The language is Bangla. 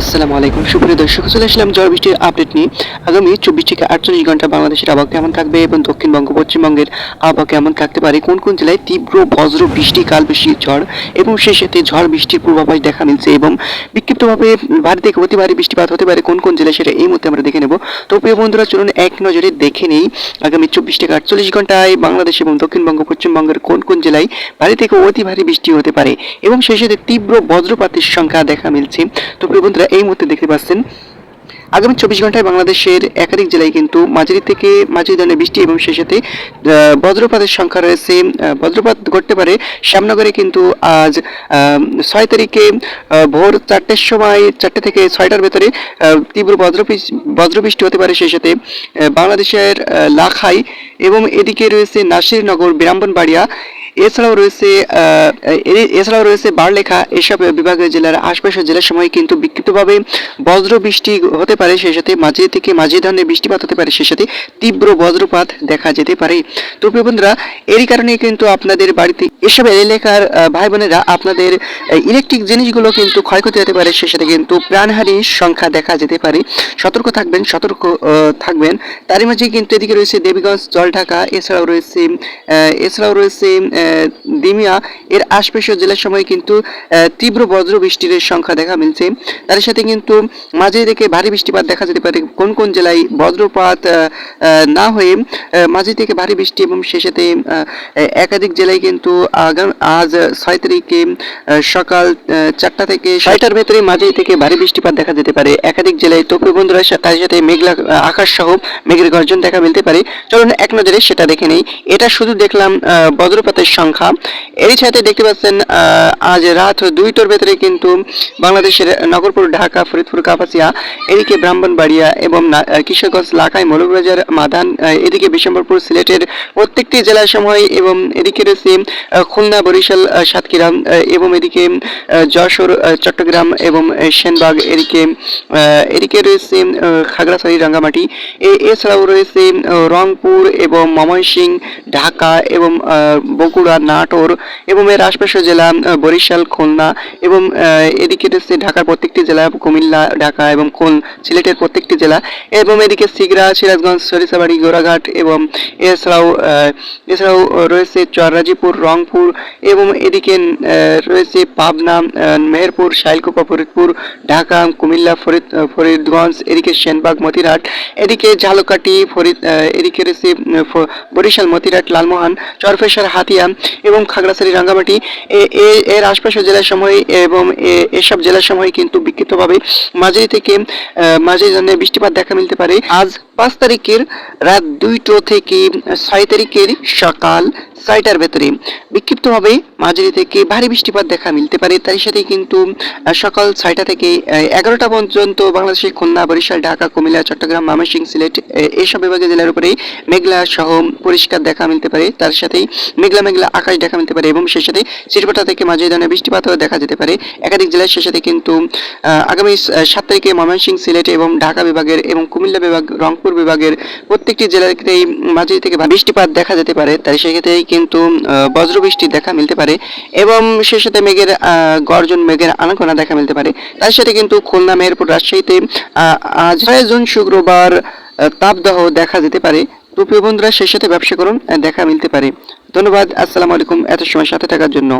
আসসালামু আলাইকুম। সুপ্রিয় দর্শক, চলে আসলাম ঝড় বৃষ্টির আপডেট নিয়ে। আগামী চব্বিশ থেকে আটচল্লিশ ঘণ্টা বাংলাদেশের আবহাওয়া কেমন থাকবে এবং দক্ষিণবঙ্গ পশ্চিমবঙ্গের আবহাওয়া কেমন থাকতে পারে? কোন কোন জেলায় তীব্র বজ্র বৃষ্টি, কাল বৃষ্টি ঝড় এবং সেই সাথে ঝড় বৃষ্টির পূর্বাভাস দেখা মিলছে এবং বিক্ষিপ্তভাবে ভারী থেকে অতি ভারী বৃষ্টিপাত হতে পারে। কোন কোন জেলায় সেটা এই মুহূর্তে আমরা দেখে নেব। তো প্রিয় বন্ধুরা, চলুন এক নজরে দেখে নেই আগামী চব্বিশ থেকে আটচল্লিশ ঘন্টায় বাংলাদেশ এবং দক্ষিণবঙ্গ পশ্চিমবঙ্গের কোন কোন জেলায় ভারী থেকে অতি ভারী বৃষ্টি হতে পারে এবং সেই সাথে তীব্র বজ্রপাতের সংখ্যা দেখা মিলছে। তো প্রিয় বন্ধুরা এই মুহূর্তে দেখতে পাচ্ছেন, আগামী চব্বিশ ঘন্টায় বাংলাদেশের একাধিক জেলায় কিন্তু মাঝারি থেকে মাঝারি ধরনের বৃষ্টি এবং সেই সাথে বজ্রপাতের সংখ্যা রয়েছে বজ্রপাত ঘটতে পারে শ্যামনগরে কিন্তু আজ ছয় তারিখে ভোর চারটের সময়, চারটে থেকে ছয়টার ভেতরে তীব্র বজ্র বজ্রবৃষ্টি হতে পারে সেই সাথে বাংলাদেশের লাখাই এবং এদিকে রয়েছে নাসিরনগর বিরামবনবাড়িয়া এছাড়াও রয়েছে এছাড়াও রয়েছে বারলেখা, এসব বিভাগের জেলার আশপাশের জেলার সময় কিন্তু বিক্ষিপ্তভাবে বজ্র বৃষ্টি হতে পারে, সেই সাথে মাঝে থেকে মাঝে ধরনের বৃষ্টিপাত হতে পারে, সেই সাথে তীব্র বজ্রপাত দেখা যেতে পারে। তো প্রিয় বন্ধুরা, এরই কারণে কিন্তু আপনাদের বাড়িতে এসব এলাকার ভাই বোনেরা আপনাদের ইলেকট্রিক জিনিসগুলো কিন্তু ক্ষয়ক্ষতি হতে পারে, সেই সাথে কিন্তু প্রাণহানির সংখ্যা দেখা যেতে পারে। সতর্ক থাকবেন সতর্ক থাকবেন। তারই মাঝে কিন্তু এদিকে রয়েছে দেবীগঞ্জ, জলঢাকা, এছাড়াও রয়েছে এছাড়াও রয়েছে দিমিয়া, এর আশপাশের জেলার সময় কিন্তু তীব্র বজ্র বৃষ্টির সংখ্যা দেখা মিলছে। তার সাথে কিন্তু মাঝে থেকে ভারী বৃষ্টিপাত দেখা যেতে পারে কোন কোন জেলায় বজ্রপাত না হয়ে মাঝে থেকে ভারী বৃষ্টি এবং সে একাধিক জেলায় কিন্তু আজ ছয় তারিখে সকাল চারটা থেকে ছয়টার ভেতরে মাঝে থেকে ভারী বৃষ্টিপাত দেখা যেতে পারে। একাধিক জেলায় তো বন্ধুরা তার সাথে মেঘলা আকাশ সহ মেঘের গর্জন দেখা মিলতে পারে। চলুন এক নজরে সেটা দেখে নেই। এটা শুধু দেখলাম বজ্রপাতের সংখ্যা। এরই সাথে দেখতে পাচ্ছেন আজ রাত দুইটার ভেতরে কিন্তু বাংলাদেশের নগরপুর ঢাকা ফরিদপুর কাপাসিয়া এদিকে ব্রাহ্মণবাড়িয়া এবং কিশোরগঞ্জ লাখাই মৌলভীবাজার মাদান এদিকে বিশম্বরপুর সিলেটের প্রত্যেকটি জেলার সময় এবং এদিকে রয়েছে খুলনা বরিশাল সাতক্ষীরা এবং এদিকে যশোর চট্টগ্রাম এবং সেনবাগ এদিকে এদিকে রয়েছে খাগড়াছড়ি রাঙ্গামাটি। এছাড়াও রয়েছে রংপুর এবং ময়মনসিংহ ঢাকা এবং আহ, বগুড়া নাটোর এবং এর আশপাশের জেলা বরিশাল, খুলনা এবং এদিকে রয়েছে ঢাকার প্রত্যেকটি জেলা, কুমিল্লা, ঢাকা এবং খুল সিলেটের প্রত্যেকটি জেলা এবং এদিকে সিগড়া, সিরাজগঞ্জ, সরিষাবাড়ি গোরাঘাট এবং এছাড়াও এছাড়াও রয়েছে চররাজিপুর, রংপুর এবং এদিকে রয়েছে পাবনা মেহেরপুর শাইলকুপা ফরিদপুর, ঢাকা, কুমিল্লা, ফরিদ ফরিদগঞ্জ, এদিকে সেনবাগ, মতিরহাট, এদিকে ঝালকাঠি, ফরিদ এদিকে রয়েছে বরিশাল, মতিরহাট, লালমোহন চরফেশার হাতিয়া এবং খাগড়াছড়ি, রাঙ্গামাটি এর আশপাশের জেলার সময় এবং এসব জেলার সময় কিন্তু বিক্ষিপ্তভাবে মাঝারি থেকে মাঝারি ধরনের বৃষ্টিপাত দেখা মিলতে পারে। আজ পাঁচ তারিখের রাত দুইটো থেকে ছয় তারিখের সকাল ছয়টার ভেতরে বিক্ষিপ্তভাবে মাঝারি থেকে ভারী বৃষ্টিপাত দেখা মিলতে পারে। তার সাথে কিন্তু সকাল ছয়টা থেকে এগারোটা পর্যন্ত বাংলাদেশের খুলনা, বরিশাল, ঢাকা, কুমিল্লা, চট্টগ্রাম, ময়মনসিংহ, সিলেট, এ- এইসব বিভাগের জেলার উপরে মেঘলা সহ পরিষ্কার দেখা মিলতে পারে। তার সাথেই মেঘলা মেঘলা আকাশ দেখা মিলতে পারে এবং সেই সাথে চিরপটা থেকে মাঝারি ধরনের বৃষ্টিপাতও দেখা যেতে পারে। একাধিক জেলার সেই সাথে কিন্তু আগামী সাত তারিখে ময়মনসিংহ সিলেট এবং ঢাকা বিভাগের এবং কুমিল্লা বিভাগ, রংপুর বিভাগের প্রত্যেকটি জেলাতেই মাঝারি থেকে বৃষ্টিপাত দেখা যেতে পারে। তাই সেক্ষেত্রেই কিন্তু বজ্রবৃষ্টি দেখা মিলতে পারে এবং সেই সাথে মেঘের গর্জন, মেঘের আনাগোনা দেখা মিলতে পারে। তার সাথে কিন্তু খুলনা, মেহেরপুর রাজশাহীতে আজ জুন শুক্রবার তাপদাহ দেখা যেতে পারে। তো প্রিয় বন্ধুরা, সেই সাথে ব্যবসা করুন দেখা মিলতে পারে। ধন্যবাদ আসসালামু আলাইকুম এত সময় সাথে থাকার জন্য।